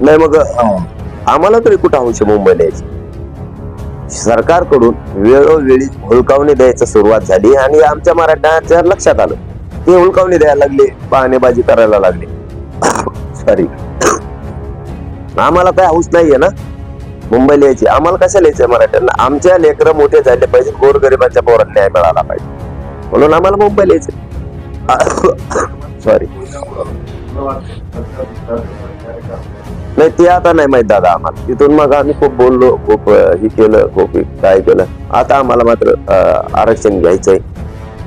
नाही मग आम्हाला तरी कुठं हौशी मुंबईला यायची सरकारकडून वेळोवेळी हुलकावणी द्यायची सुरुवात झाली आणि आमच्या मराठ्यांच्या लक्षात आलं. ते हुलकावणी द्यायला लागले पाहणेबाजी करायला लागले. सॉरी आम्हाला काय हौस नाहीये ना? मुंबईला यायची आम्हाला कशाला यायचंय मराठ्यांना? आमच्या लेकरं मोठे झाले पाहिजे गोरगरिबांच्या पोरात न्याय मिळाला पाहिजे. म्हणून आम्हाला मुंबईला यायचं सॉरी नाही ते आता नाही माहीत दादा आम्हाला. तिथून मग आम्ही खूप बोललो खूप हे केलं खूप काय केलं. आता आम्हाला मात्र आरक्षण घ्यायचंय.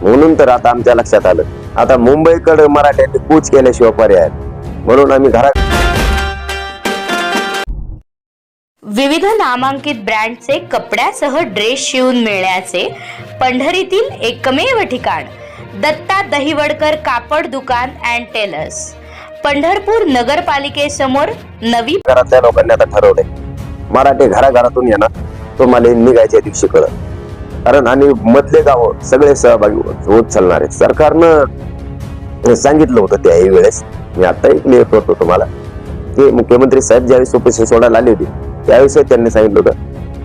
म्हणून तर आता आमच्या लक्षात आलं. आता मुंबईकडे मराठ्यांनी कूच केल्याशिवाय पर्याय म्हणून आम्ही घरात विविध नामांकित ब्रँडचे कपड्यासह ड्रेस शिवून मिळण्याचे पंढरीतील एकमेव ठिकाण दत्ता दहिवडकर कापड दुकान अँड टेलर्स पंढरपूर नगरपालिकेसमोर नवी घरातल्या लोकांनी आता ठरवले मराठे घराघरातून येणार तुम्हाला निघायच्या दिवशी कळत कारण आणि मधले गाव सगळे सहभागी होत होत चालणार आहेत. सरकारनं सांगितलं होतं त्याही वेळेस. मी आताही क्लिअर करतो तुम्हाला की मुख्यमंत्री साहेब ज्यावेळेस उपोषण सोडायला आले होते त्यावेळेस त्यांनी सांगितलं होतं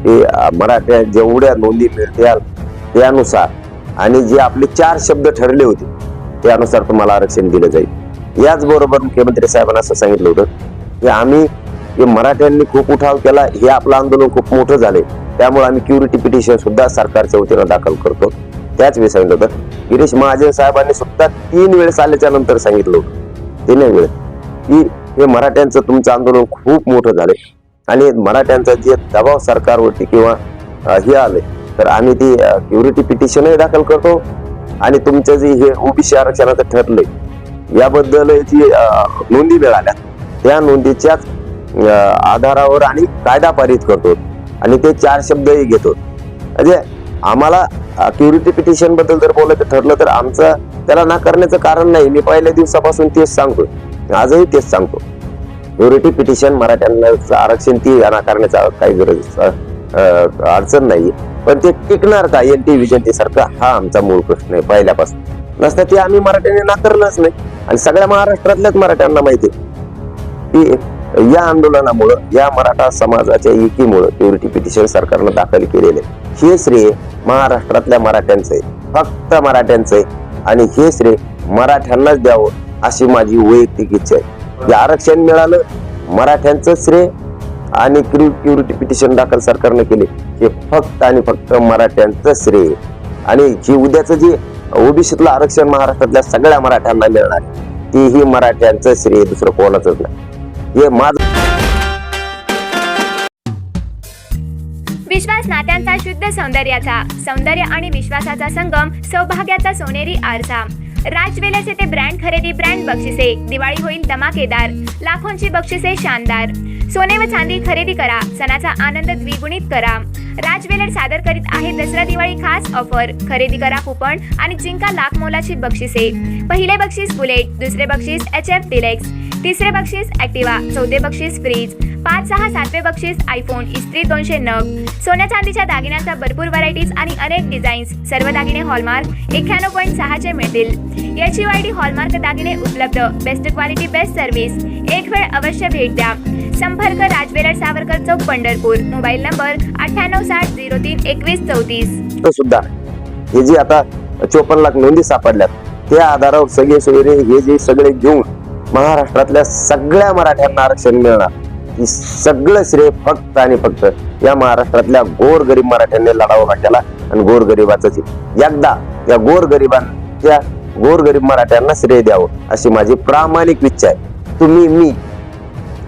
की मराठ्या जेवढ्या नोंदी मिळतील त्यानुसार आणि जे आपले चार शब्द ठरले होते त्यानुसार तुम्हाला आरक्षण दिलं जाईल. याचबरोबर मुख्यमंत्री साहेबांना असं सांगितलं होतं की आम्ही हे मराठ्यांनी खूप उठाव केला हे आपलं आंदोलन खूप मोठं झाले त्यामुळे आम्ही क्युरिटी पिटिशन सुद्धा सरकारच्या वतीनं दाखल करतो. त्याच वेळी सांगितलं होतं गिरीश महाजन साहेबांनी सुद्धा तीन वेळेस आल्याच्यानंतर सांगितलं होतं. तीन वेळेस की हे मराठ्यांचं तुमचं आंदोलन खूप मोठं झालं आणि मराठ्यांचा जे दबाव सरकारवरती किंवा हे आले तर आम्ही ती क्युरिटी पिटिशनही दाखल करतो. आणि तुमचं जे हे ओबीसी आरक्षणाचं ठरलंय याबद्दल जी नोंदी मिळाल्या. त्या नोंदीच्याच आधारावर आणि कायदा पारित करतो. आणि ते चार शब्दही घेतो. म्हणजे आम्हाला क्युरिटी पिटिशनबद्दल जर बोलायचं ठरलं तर आमचं त्याला नाकारण्याचं कारण नाही. मी पहिल्या दिवसापासून तेच सांगतो. आजही तेच सांगतो. क्युरिटी पिटिशन मराठ्यांना आरक्षण ती नाकारण्याचा काही गरज अडचण नाही पण ते टिकणार का? एन टी विजन सारखा हा आमचा मूळ प्रश्न आहे पहिल्यापासून. नसतं ते आम्ही मराठ्यांनी नाकारलंच नाही. आणि सगळ्या महाराष्ट्रातल्याच मराठ्यांना माहिती आहे. की या आंदोलनामुळं या मराठा समाजाच्या एकीमुळं प्युरिटी पिटिशन सरकारनं दाखल केलेले हे श्रेय महाराष्ट्रातल्या मराठ्यांचं आहे. फक्त मराठ्यांचं आहे. आणि हे श्रेय मराठ्यांनाच द्यावं अशी माझी वैयक्तिक इच्छा आहे. आरक्षण मिळालं मराठ्यांचं श्रेय आणि प्युरिटी पिटिशन दाखल सरकारने केले हे फक्त आणि फक्त मराठ्यांचं श्रेय. आणि जे उद्याचं जे ओबीसीतलं आरक्षण महाराष्ट्रातल्या सगळ्या मराठ्यांना मिळणार. तीही मराठ्यांचं श्रेय दुसरं कोणाचंच नाही. हे माझ विश्वास नात्यांचा शुद्ध सौंदर्याचा सौंदर्य आणि विश्वासाचा संगम सौभाग्याचा सोनेरी आरसा. राज येथे ब्रँड खरेदी ब्रँड बक्षिसे दिवाळी होईल धमाकेदार लाखोंची बक्षिसे शानदार. सोने व चांदी खरेदी करा. सणाचा आनंद द्विगुणित करा. राज वेलर सादर करीत आहे दसरा दिवाळी खास ऑफर खरेदी करा कुपन आणि जिंका लाख मोलाची बक्षिसे. पहिले बक्षीस बुलेट दुसरे बक्षीस एच एफ डिलेक्स तिसरे बक्षीस ऍक्टिवा चौथे बक्षीस फ्रीज पाच सहा सातवे बक्षीस आयफोन इस्त्री दोनशे नग. सोन्या चांदीच्या दागिन्यांचा भरपूर व्हरायटीज आणि अनेक डिझाईन्स सर्व दागिने हॉलमार्क एक्क्याण्णव पॉईंट सहाचे मिळतील. याची वायडी हॉलमार्क दागिने उपलब्ध. बेस्ट क्वालिटी बेस्ट सर्व्हिस एक वेळ अवश्य भेट द्या. संपर्क राजवेलर सावरकर चौक पंढरपूर. मोबाईल नंबर अठ्ठ्याण्णव साठ झिरो तीन एकवीस चौतीस. तो सुद्धा. हे जे आता चोपन्न लाख नोंदी सापडल्यात त्या आधारावर सगळे सोयरे हे जे सगळे घेऊन महाराष्ट्रातल्या सगळ्या मराठ्यांना आरक्षण मिळणार. ही सगळं श्रेय फक्त आणि फक्त या महाराष्ट्रातल्या गोर गरीब मराठ्यांनी लढावा वाट्याला आणि गोरगरिबाच एकदा या गोर गरिबांच्या गोर गरीब मराठ्यांना श्रेय द्यावं अशी माझी प्रामाणिक इच्छा आहे. तुम्ही मी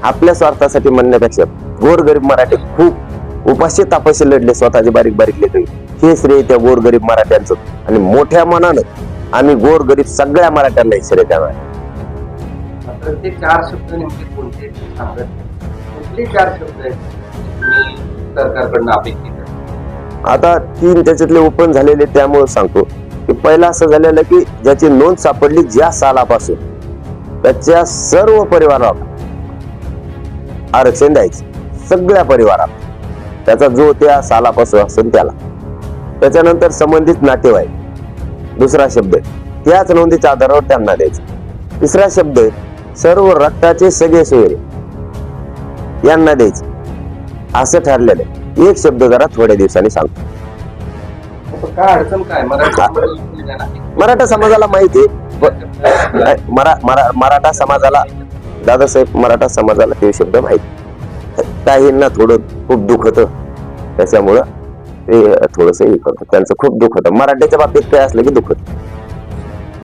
आपल्या स्वार्थासाठी म्हणण्यापेक्षा गोर गरीब मराठी खूप उपाशी तापाशी लढले स्वतःचे बारीक बारीक लेकरी. हे श्रेय त्या गोर गरीब मराठ्यांचं. आणि मोठ्या मनानं आम्ही गोर गरीब सगळ्या मराठ्यांना हे श्रेय द्यावा प्रत्येक चार शब्द नेमके कोणते? सांगत कुठले चार शब्द आहेत? सरकारकडनं अपेक्षित आहे. आता तीन त्याच्यातले ओपन झालेले त्यामुळे सांगतो. की पहिला असं झालेलं की ज्याची नोंद सापडली ज्या सालापासून त्याच्या सर्व परिवाराला आरक्षण द्यायचं. सगळ्या परिवाराला. त्याचा जो त्या सालापासून असेल त्याला. त्याच्यानंतर संबंधित नातेवाईक दुसरा शब्द त्याच नोंदीच्या आधारावर त्यांना द्यायचं. तिसरा शब्द सर्व रक्ताचे सगळे सोयरे. यांना द्यायची असं ठरलेलं आहे. एक शब्द जरा थोड्या दिवसांनी सांगतो. काय अडचण काय? मराठी समाजाला माहिती मरा मरा- मराठा समाजाला दादासाहेब मराठा समाजाला ते शब्द माहिती काहींना थोडं खूप दुखत त्याच्यामुळं ते थोडस हे करतं त्यांचं खूप दुखत मराठ्याच्या बाबतीत काय असलं की दुखत